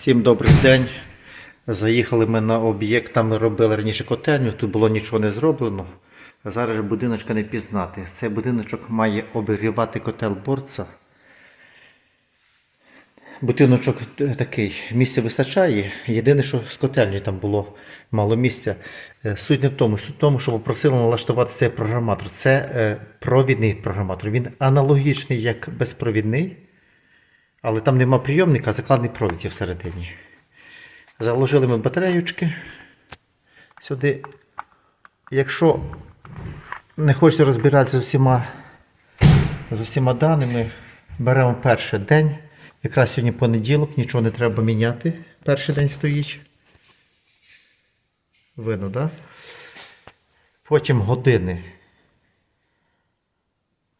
Всім добрий день. Заїхали ми на об'єкт, там ми робили раніше котельню, тут було нічого не зроблено. Зараз будиночка не пізнати. Цей будиночок має обігрівати котел борца. Будиночок такий, місця вистачає. Єдине, що з котельні там було мало місця. Е, Суть не в тому, суть в тому, що попросили налаштувати цей програматор. Це е, провідний програматор. Він аналогічний як безпровідний. Але там нема прийомника, а закладний провід є всередині. Заложили ми батареючки сюди. Якщо не хочете розбиратися з усіма, з усіма даними, беремо перший день. Якраз сьогодні понеділок, нічого не треба міняти. Перший день стоїть. Видно, так? Да? Потім години.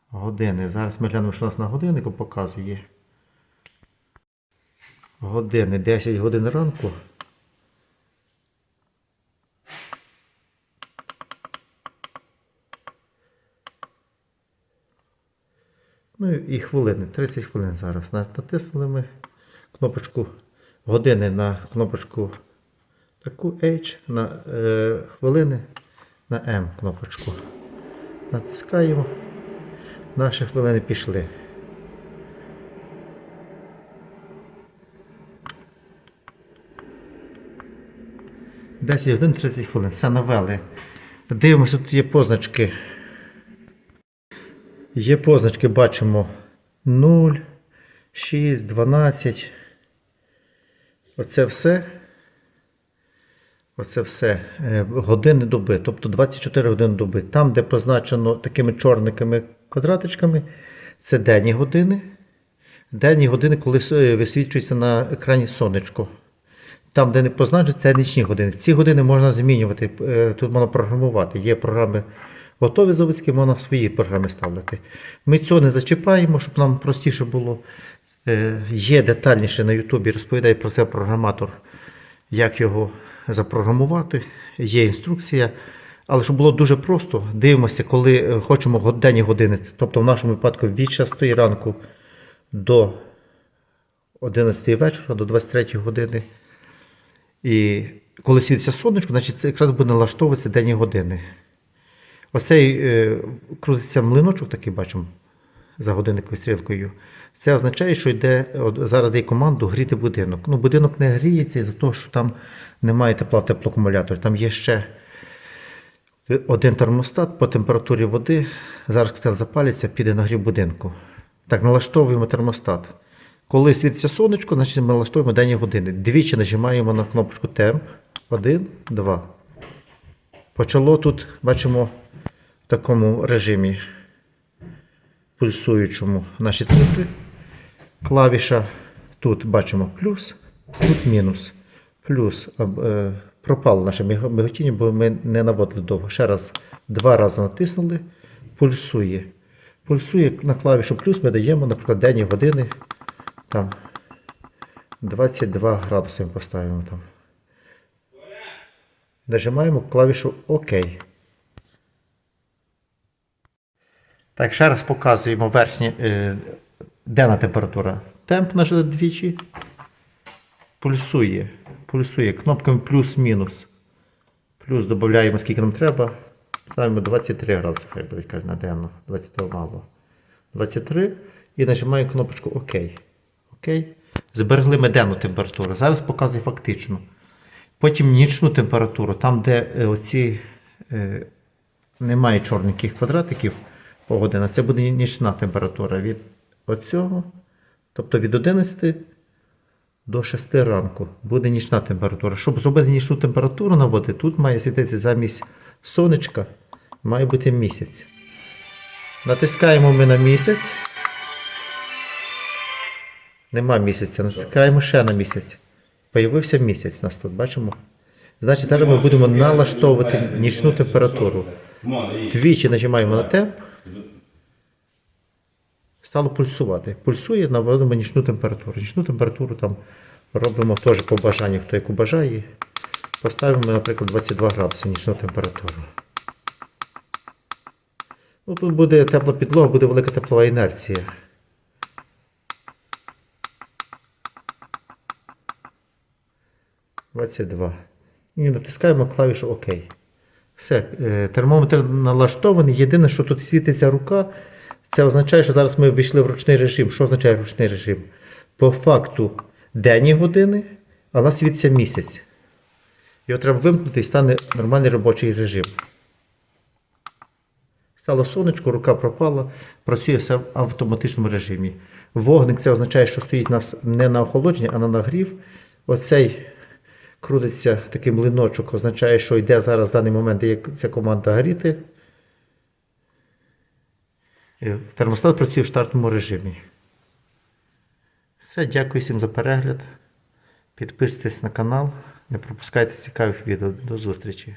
Години. Зараз ми глянемо, що у нас на годиннику показує години, 10 годин ранку. Ну і хвилини, 30 хвилин зараз. Натиснули ми кнопочку години на кнопочку таку H, на е, хвилини на M кнопочку. Натискаємо. Наші хвилини пішли. Десять годин 30 хвилин. Це навели. Дивимося, тут є позначки. Є позначки, бачимо 0, 6, 12. Оце все. Оце все е, години доби, тобто 24 години доби. Там, де позначено такими чорними квадратичками, це денні години. Денні години, коли е, висвічується на екрані сонечко. Там, де не позначено, це нічні години. Ці години можна змінювати. е, Тут можна програмувати. Є програми готові заводські, можна свої програми ставити. Ми цього не зачіпаємо, щоб нам простіше було. Е, Є детальніше на Ютубі, розповідає про це програматор, як його запрограмувати. Є інструкція. Але щоб було дуже просто, дивимося, коли е, хочемо годинні години, тобто в нашому випадку від 6 ранку до 11 вечора, до 23 години. І коли світиться сонечко, значить це якраз буде налаштовуватися денні години. Оцей е, крутиться млиночок, такий бачимо, за годинниковою стрілкою. Це означає, що йде от зараз є команду гріти будинок. Ну, будинок не гріється із-за того, що там немає тепла в теплоакумуляторі. Там є ще один термостат по температурі води. Зараз котел запалиться, піде нагрів будинку. Так, налаштовуємо термостат. Коли світиться сонечко, значить ми налаштовуємо денні години. Двічі нажимаємо на кнопочку темп. Один, два. Почало тут, бачимо, в такому режимі пульсуючому наші цифри. Клавіша тут бачимо плюс, тут мінус. Плюс е, пропало наше миготіння, бо ми не наводили довго. Ще раз, два рази натиснули, пульсує. Пульсує на клавішу плюс, ми даємо, наприклад, денні години. Там 22 градуси ми поставимо там. Нажимаємо клавішу ОК. Так, ще раз показуємо верхнє, е, денна температура. Темп нажали двічі. Пульсує. Пульсує кнопками плюс-мінус. Плюс додаємо, скільки нам треба. Ставимо 23 градуси, хай буде на денну. 23 мало. 23. І нажимаємо кнопочку ОК. ОК. Зберегли ми денну температуру. Зараз показує фактично. Потім нічну температуру, там, де е, оці е, немає чорненьких квадратиків погодина, це буде нічна температура від оцього, тобто від 11 до 6 ранку буде нічна температура. Щоб зробити нічну температуру на воді, тут має світитися замість сонечка, має бути місяць. Натискаємо ми на місяць. Нема місяця. Натискаємо ще на місяць. Появився місяць нас тут, бачимо. Значить, зараз ми будемо налаштовувати нічну температуру. Двічі нажимаємо на темп. Стало пульсувати. Пульсує, наводимо нічну температуру. Нічну температуру там робимо теж по бажанню, хто яку бажає. Поставимо, наприклад, 22 градуси нічну температуру. Ну, тут буде тепла підлога, буде велика теплова інерція. 22. І натискаємо клавішу ОК. Все, е, термометр налаштований. Єдине, що тут світиться рука, це означає, що зараз ми ввійшли в ручний режим. Що означає ручний режим? По факту денні години, а у нас світиться місяць. Його треба вимкнути і стане нормальний робочий режим. Стало сонечко, рука пропала, працює все в автоматичному режимі. Вогник це означає, що стоїть у нас не на охолодження, а на нагрів. Оцей крутиться такий млиночок, означає, що йде зараз в даний момент як ця команда горіти. Термостат працює в штатному режимі. Все, дякую всім за перегляд. Підписуйтесь на канал, не пропускайте цікавих відео. До зустрічі!